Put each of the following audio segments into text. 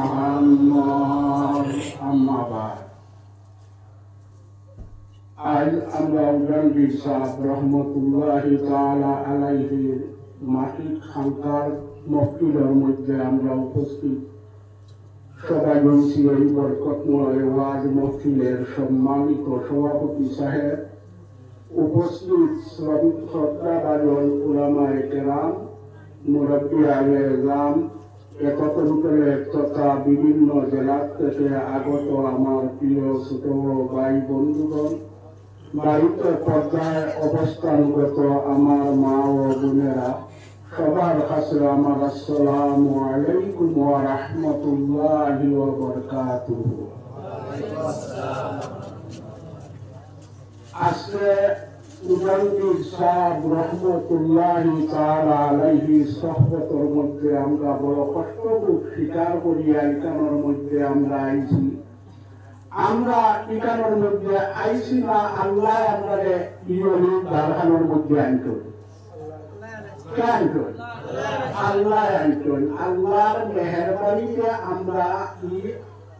محمد أما بعد আজ আমরা উজানবীর সাহ রহমতুল্লাহ তাআলা আলাইহি মাটির খানকার মক্কিলের মধ্যে আমরা উপস্থিত সবাই বলছি এই বরকতময় ওয়াজ মহফিলের সম্মানিত সভাপতি সাহেব উপস্থিত শ্রদ্ধাভাজন উলামায়ে কেরাম মুরব্বী আলেজাম একত্রিত তথা বিভিন্ন জেলা থেকে আগত আমার প্রিয় ছোট ভাই বন্ধুগণ বাড়িতে পর্যায়ে অবস্থানগত আমার মা ও বোনেরা, সবার কাছে আমার আসসালামু আলাইকুম ওয়া রাহমাতুল্লাহি ওয়া মধ্যে আমরা বড় কষ্টভোগ স্বীকার করিয়া মধ্যে আমরা আইছি আমরা এখানের মধ্যে আইছি না আল্লাহ আমাদের ইয়লি দারখানোর মধ্যে আনতো আল্লাহ আনতন আল্লাহর মেহরবানিতে আমরা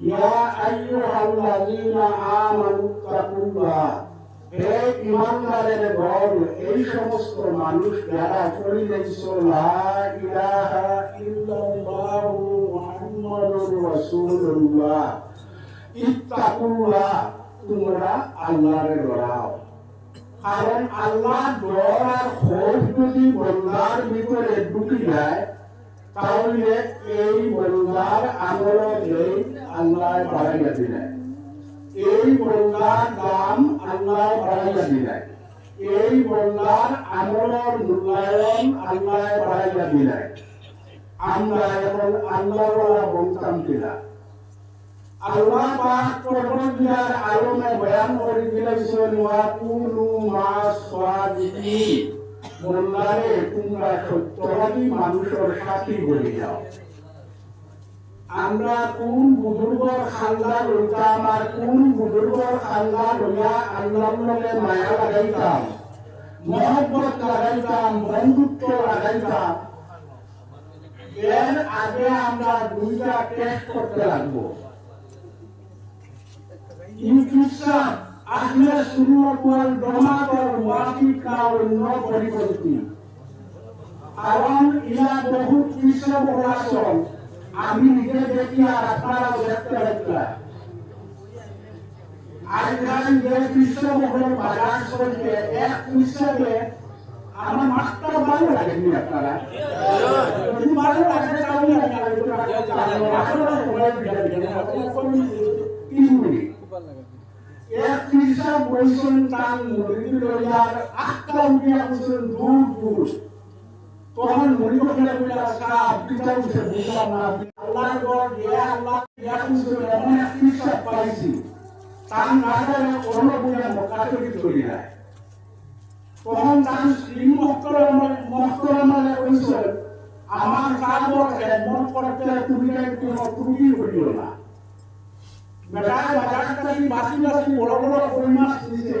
ইয়া আইয়ুহাল্লাযীনা আমানু তাকুল্লাহ হে ইমানদারের দল এই সমস্ত মানুষ যারা করিলেছ লা ইলাহা ইল্লাল্লাহু মুহাম্মাদুর রাসূলুল্লাহ। ইত্তাকুল্লাহ, তোমরা আল্লাহরে ডরাও কারণ আল্লাহ ডর আর খোঁজ যদি বন্দার ভিতরে ঢুকি যায় তাহলে এই আমলের এই আল্লাহ বাড়াইয়া দিলেন। এই বন্দার দাম আল্লাহ বাড়াইয়া দিলেন। এই বন্দার আমলের মূল্যায়ন আল্লাহ বাড়াইয়া দিলেন। আমরা এখন আল্লাহ বলতাম কিনা? আল্লাহ পাক পরবর্তীকার আলমে বয়ান করে দিলেছেন, ওয়া কুনু মা সাদিকিন। বললারে তোমরা সত্যবাদী মানুষের সাথী বলে যাও। আমরা কোন বুজুর্গর খান্দা লইতাম আর কোন বুজুর্গর খান্দা লইয়া আল্লাহর লগে মায়া লাগাইতাম, মহব্বত লাগাইতাম, বন্ধুত্ব লাগাইতাম। এর আগে আমরা দুইটা টেস্ট করতে লাগবো। ইনফিকশন আহলে সুন্নাত ওয়াল জামাতের মুআফিক না পরিপন্থী কারণ ইলা বহু কৃষ্ণ বলাসন আমি নিজে দেখি আর আপনারাও দেখতে দেখলেন আজকাল যে কৃষ্ণমোহন বাজার চলছে, এক হিসাবে আমার মাস্টার ভালো লাগেনি আপনারা? যদি ভালো লাগে তাহলে তিন মিনিট। এক হিসাব বলছেন তার মরিদি লইয়ার উঠিয়া বলছেন দূর বলে এমন তখন তার স্ত্রী মহতরমালে কইছেন আমার কাজর খেদমত করতে তুমি কোনো ত্রুটি হইল না। বেটায় বাজার থেকে বাসি বাসি বড় বড় কই মাছ দিছে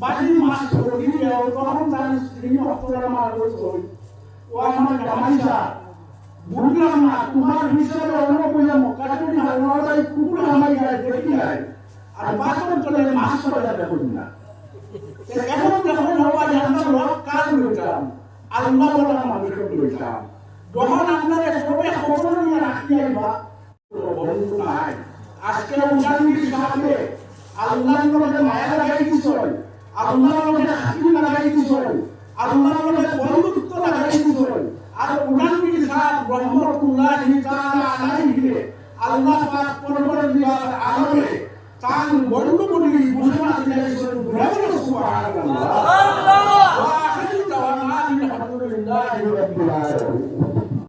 স্ত্রী হস্তরম বাড়ি মাস দিলে তখন তার স্ত্রী ও জামাই বুঝলাম না তোমার হিসাবে অন্য মক্কাটুরি হালওয়ালাই কুকুর আমাই গায়ে দেখি নাই। আর বাসন চলে মাস করে যাবে না। এখন কাজ লইতাম আল্লাহ বলা মানুষকে লইতাম। যখন আপনারা সবে খবর নিয়ে রাখতে আইবা, বন্ধু নাই। আজকে উজানির সাথে আল্লাহর মধ্যে মায়া লাগাই দিছই আল্লাহর মধ্যে হাকিম লাগাই দিছই আল্লাহর মধ্যে বন্ধুত্ব লাগাই দিছই আর উনান কি সাহেব রহমতুল্লাহি তাআলা আলাইহি আল্লাহ পাক পরবর্তীকার আলমে তান বন্ধু বলি দিয়েছেন বলে সুবহানাল্লাহ।